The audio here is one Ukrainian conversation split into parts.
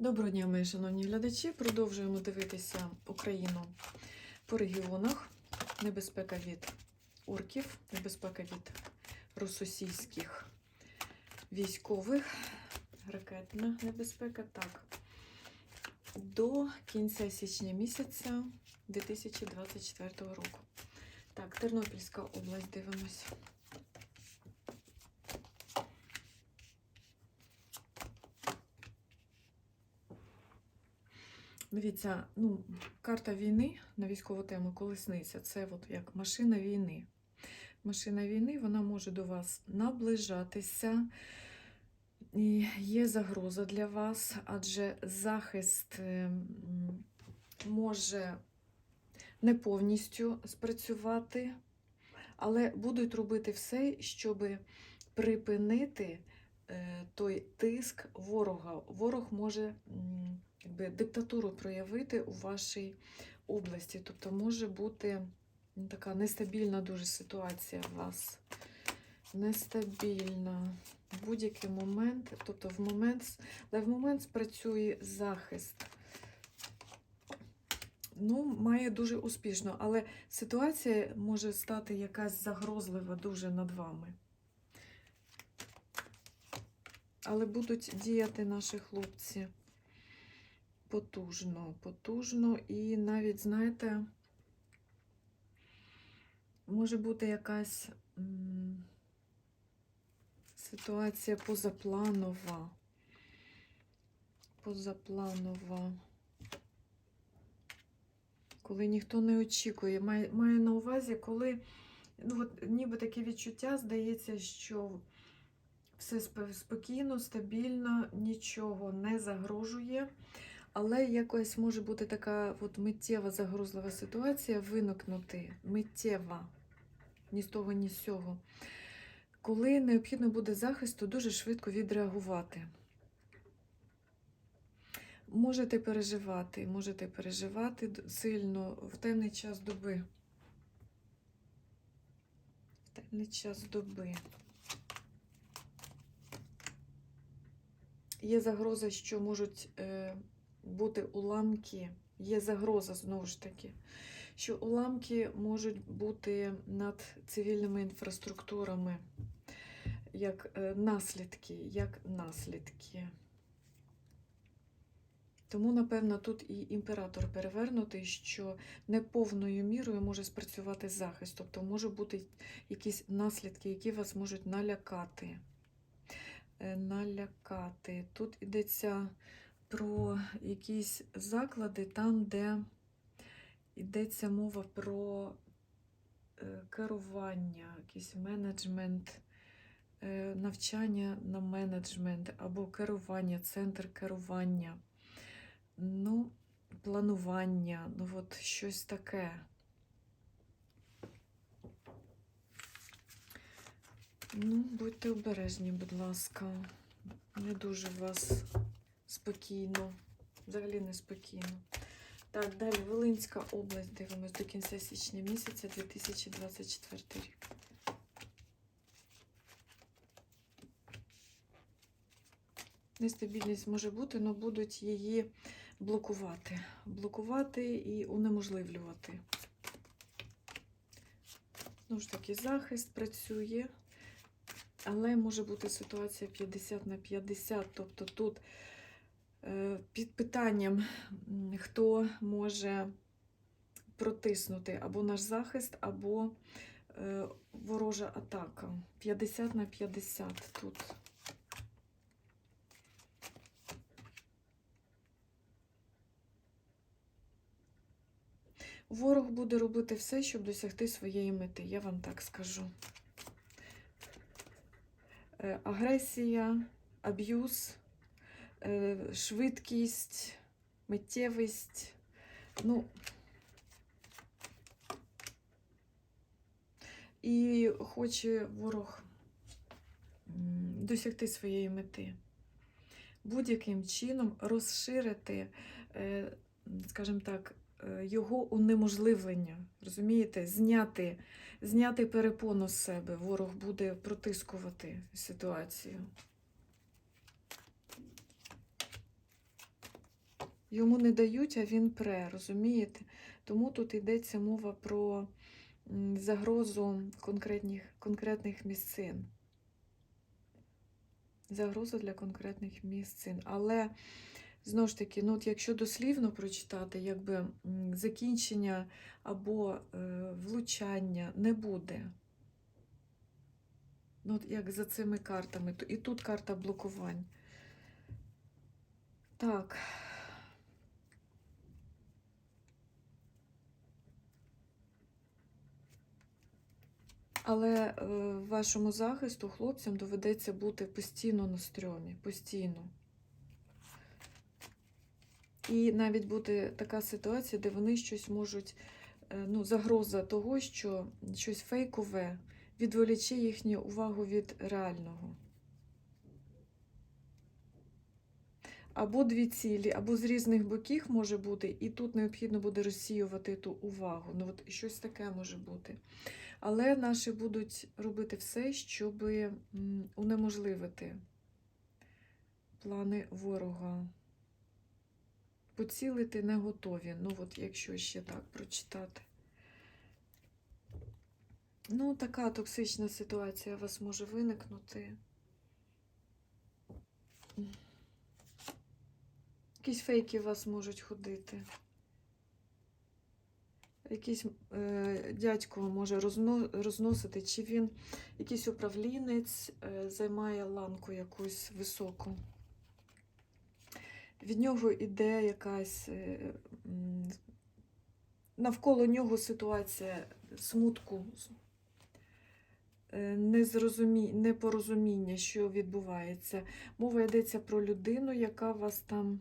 Доброго дня, мої шановні глядачі. Продовжуємо дивитися Україну по регіонах. Небезпека від орків, небезпека від російських військових, ракетна небезпека. Так, до кінця січня місяця 2024 року. Так, Тернопільська область дивимось. Дивіться, ну, карта війни на військову тему колесниця це от як машина війни. Машина війни вона може до вас наближатися. І є загроза для вас, адже захист е, може не повністю спрацювати, але будуть робити все, щоб припинити е, той тиск ворога. Ворог може якби, диктатуру проявити у вашій області. Тобто може бути ну, така нестабільна дуже ситуація у вас. Нестабільна. Будь-який момент, тобто в момент, але в момент спрацює захист. Ну, має дуже успішно, але ситуація може стати якась загрозлива дуже над вами. Але будуть діяти наші хлопці потужно, потужно і навіть, знаєте, може бути якась ситуація позапланова. Позапланова. Коли ніхто не очікує. Має, має на увазі, коли ну, от, ніби таке відчуття здається, що все спокійно, стабільно, нічого не загрожує. Але якось може бути така от миттєва загрозлива ситуація виникнути миттєва, ні з того, ні з цього. Коли необхідно буде захисту, дуже швидко відреагувати. Можете переживати, можете переживати сильно в темний час доби. В темний час доби. Є загроза, що можуть е, бути уламки. Є загроза, знову ж таки, що уламки можуть бути над цивільними інфраструктурами, як е, наслідки, як наслідки. Тому, напевно, тут і імператор перевернутий, що не повною мірою може спрацювати захист. Тобто може бути якісь наслідки, які вас можуть налякати. Е, Налякати. Тут йдеться про якісь заклади, там, де йдеться мова про е, керування, якийсь менеджмент, е, навчання на менеджмент або керування, центр керування. Ну, планування, ну от щось таке. Ну, будьте обережні, будь ласка. Не дуже вас спокійно, взагалі не спокійно. Так, далі Волинська область, дивимось до кінця січня місяця 2024 рік. Нестабільність може бути, але будуть її блокувати. Блокувати і унеможливлювати. Знову ж таки, захист працює, але може бути ситуація 50 на 50. Тобто тут під питанням, хто може протиснути або наш захист, або е, ворожа атака. 50 на 50 тут. Ворог буде робити все, щоб досягти своєї мети, я вам так скажу. Е, Агресія, аб'юз, е, швидкість, миттєвість. Ну, і хоче ворог досягти своєї мети. Будь-яким чином розширити, е, скажімо так, е, його унеможливлення. Розумієте? Зняти, зняти перепону з себе. Ворог буде протискувати ситуацію. Йому не дають, а він пре, розумієте? Тому тут йдеться мова про загрозу конкретних, конкретних місцин. Загроза для конкретних місцин. Але знову ж таки, ну, от якщо дослівно прочитати, якби закінчення або е, влучання не буде. Ну, от як за цими картами. І тут карта блокувань. Так. Але е, вашому захисту хлопцям доведеться бути постійно на стрьомі, постійно. І навіть буде така ситуація, де вони щось можуть, е, ну, загроза того, що щось фейкове відволіче їхню увагу від реального. Або дві цілі, або з різних боків може бути, і тут необхідно буде розсіювати ту увагу. Ну, от щось таке може бути. Але наші будуть робити все, щоб унеможливити плани ворога. Поцілити не готові. Ну, от якщо ще так прочитати. Ну, така токсична ситуація у вас може виникнути. Якісь фейки у вас можуть ходити. Якийсь е, дядько може розно, розносити, чи він якийсь управлінець е, займає ланку якусь високу. Від нього іде якась е, навколо нього ситуація смутку, е, непорозуміння, що відбувається. Мова йдеться про людину, яка вас там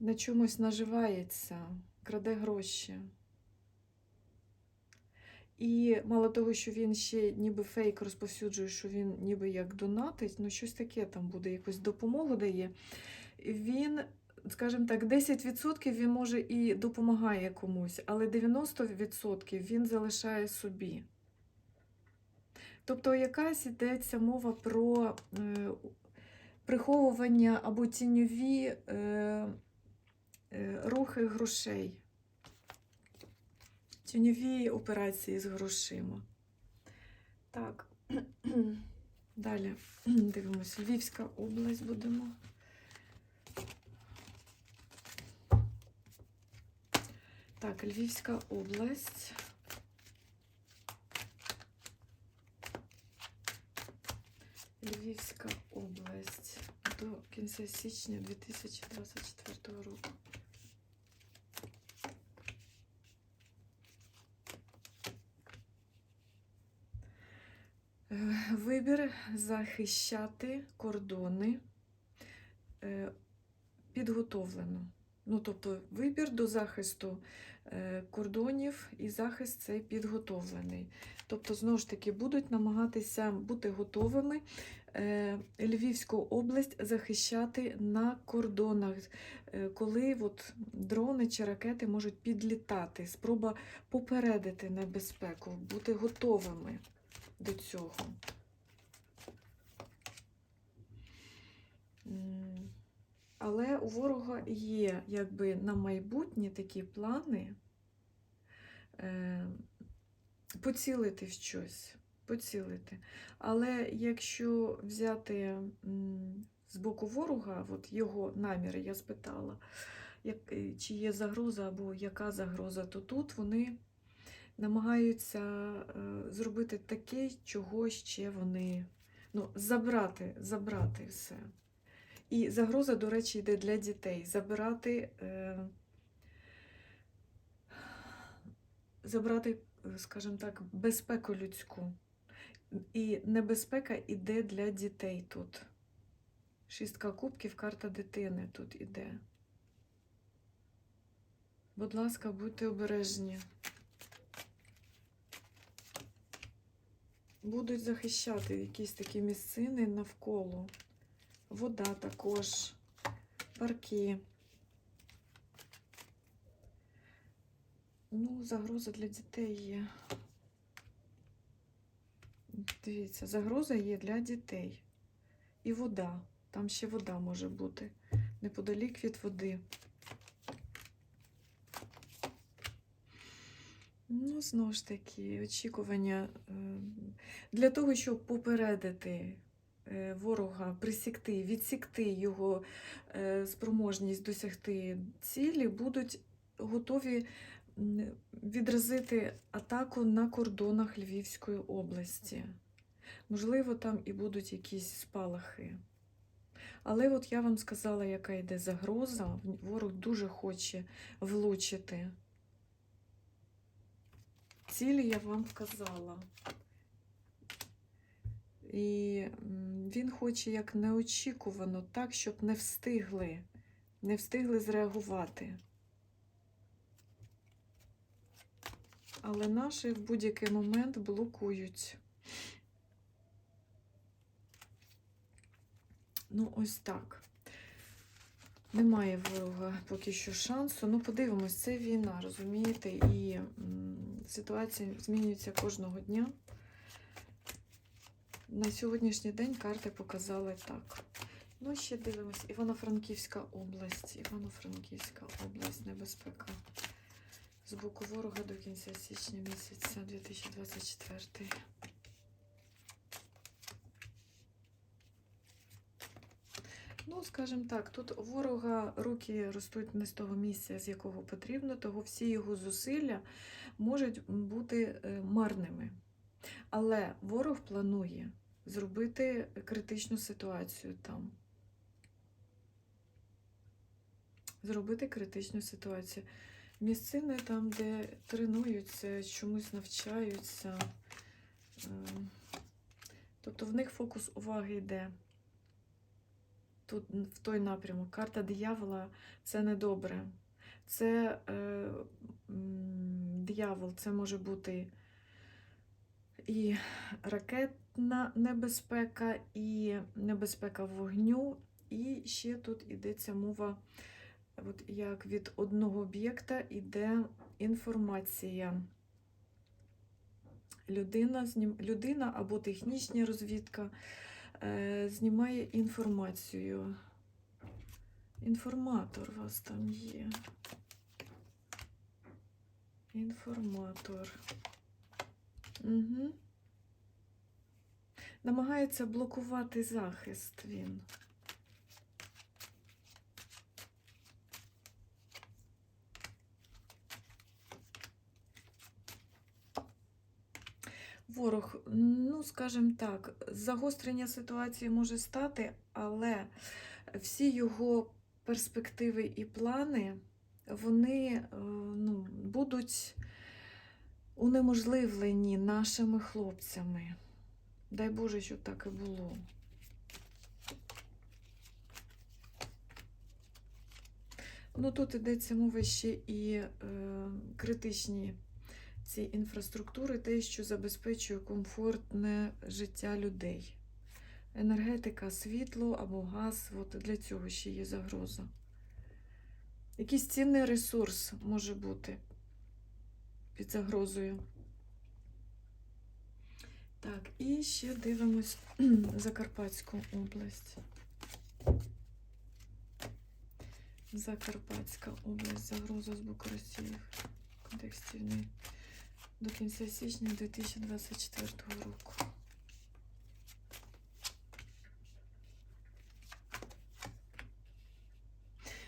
на чомусь наживається, краде гроші. І мало того, що він ще ніби фейк розповсюджує, що він ніби як донатить, ну щось таке там буде, якусь допомогу дає. Він, скажімо так, 10% він може і допомагає комусь, але 90% він залишає собі. Тобто якась йдеться мова про е, приховування або тіньові е, е, рухи грошей. Тіньові операції з грошима. Так, далі дивимося. Львівська область будемо. Так, Львівська область. Львівська область до кінця січня 2024 року. Е, Вибір захищати кордони е, підготовлено. Ну, тобто вибір до захисту е, кордонів і захист цей підготовлений. Тобто, знову ж таки, будуть намагатися бути готовими е, Львівську область захищати на кордонах, коли от дрони чи ракети можуть підлітати. Спроба попередити небезпеку, бути готовими до цього. Але у ворога є якби на майбутнє такі плани е, поцілити в щось. Поцілити. Але якщо взяти з боку ворога, от його наміри, я спитала, як, е, чи є загроза або яка загроза, то тут вони намагаються е, зробити таке, чого ще вони ну, забрати, забрати все. І загроза, до речі, йде для дітей. Забирати, е, забрати, скажімо так, безпеку людську. І небезпека йде для дітей тут. Шістка кубків, карта дитини тут іде. Будь ласка, будьте обережні. Будуть захищати якісь такі місцини навколо вода також, парки. Ну, загроза для дітей є. Дивіться, загроза є для дітей. І вода. Там ще вода може бути. Неподалік від води. Ну, знову ж таки, очікування е, для того, щоб попередити ворога, присікти, відсікти його е, спроможність досягти цілі, будуть готові відразити атаку на кордонах Львівської області. Можливо, там і будуть якісь спалахи. Але от я вам сказала, яка йде загроза. Ворог дуже хоче влучити. Цілі я вам вказала. І він хоче як неочікувано, так, щоб не встигли, не встигли зреагувати. Але наші в будь-який момент блокують. Ну, ось так. Немає ворога поки що шансу. Ну, подивимось, це війна, розумієте? І м, ситуація змінюється кожного дня. На сьогоднішній день карти показали так. Ну, ще дивимось. Івано-Франківська область. Івано-Франківська область, небезпека. З боку ворога до кінця січня місяця 2024. Ну, скажімо так, тут ворога руки ростуть не з того місця, з якого потрібно, того всі його зусилля можуть бути е, марними. Але ворог планує зробити критичну ситуацію там. Зробити критичну ситуацію. Місцини там, де тренуються, чомусь навчаються. е, Тобто в них фокус уваги йде тут в той напрямок. Карта диявола це недобре. Це е, диявол, це може бути і ракетна небезпека, і небезпека вогню, і ще тут йдеться мова, от як від одного об'єкта йде інформація. Людина, людина або технічна розвідка е, знімає інформацію. Інформатор у вас там є. Інформатор. Угу. Намагається блокувати захист він. Ворог, ну, скажімо так, загострення ситуації може стати, але всі його перспективи і плани, вони е, ну, будуть унеможливлені нашими хлопцями. Дай Боже, щоб так і було. Ну, тут йдеться мова ще і е, критичні ці інфраструктури, те, що забезпечує комфортне життя людей. Енергетика, світло або газ, от для цього ще є загроза. Якийсь цінний ресурс може бути під загрозою. Так, і ще дивимось Закарпатську область. Закарпатська область, загроза з боку Росії в контексті війни до кінця січня 2024 року.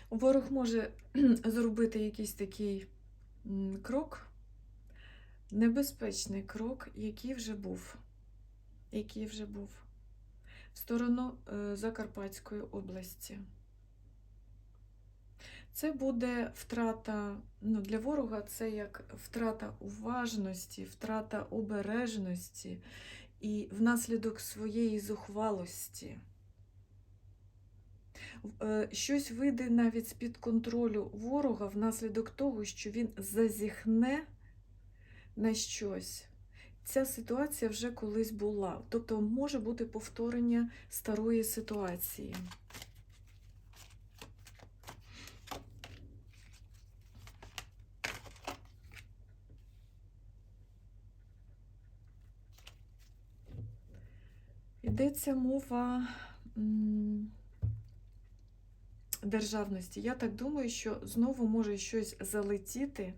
Ворог може зробити якийсь такий крок, небезпечний крок, який вже був. Який вже був в сторону е, Закарпатської області. Це буде втрата, ну, для ворога це як втрата уважності, втрата обережності і внаслідок своєї зухвалості. Е, Щось вийде навіть з-під контролю ворога внаслідок того, що він зазіхне на щось. Ця ситуація вже колись була. Тобто може бути повторення старої ситуації. Йдеться мова державності. Я так думаю, що знову може щось залетіти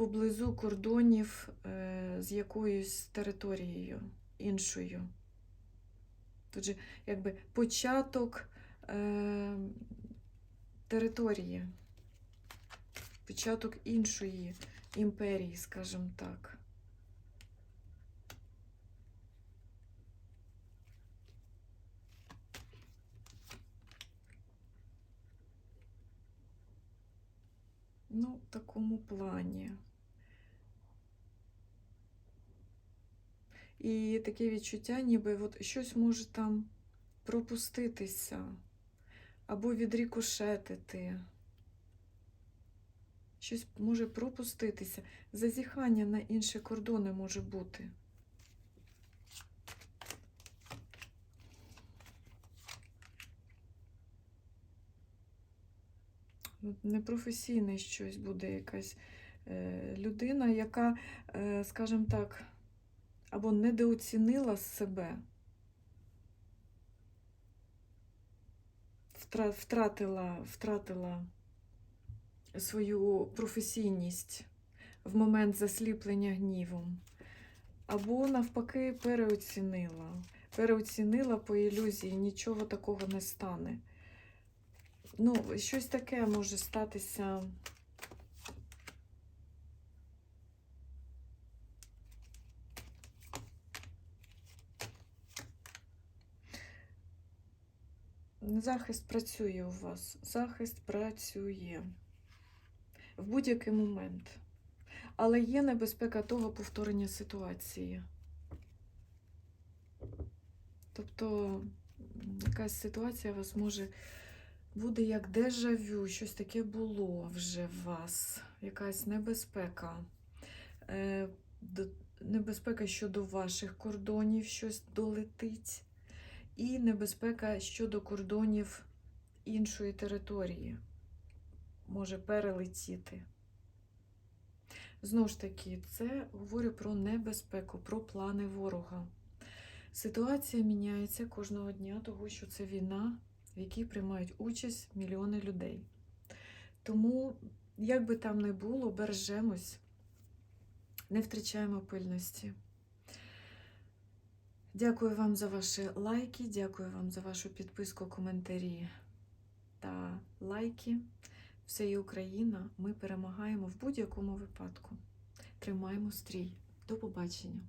поблизу кордонів е, з якоюсь територією іншою. Же якби початок е, території, початок іншої імперії, скажімо так. Ну, в такому плані. І таке відчуття, ніби от щось може там пропуститися або відрікошетити. Щось може пропуститися. Зазіхання на інші кордони може бути. Непрофесійне щось буде якась е, людина, яка, е, скажімо так, або недооцінила себе, втратила, втратила свою професійність в момент засліплення гнівом, або навпаки переоцінила. Переоцінила по ілюзії, нічого такого не стане. Ну, щось таке може статися. Захист працює у вас. Захист працює в будь-який момент. Але є небезпека того повторення ситуації. Тобто якась ситуація вас може буде як дежавю, щось таке було вже в вас, якась небезпека. Е, небезпека щодо ваших кордонів, щось долетить, і небезпека щодо кордонів іншої території може перелетіти. Знову ж таки, це говорю про небезпеку, про плани ворога. Ситуація міняється кожного дня, тому що це війна, в якій приймають участь мільйони людей. Тому, як би там не було, бережемось, не втрачаємо пильності. Дякую вам за ваші лайки, дякую вам за вашу підписку, коментарі та лайки. Все є Україна. Ми перемагаємо в будь-якому випадку. Тримаємо стрій. До побачення!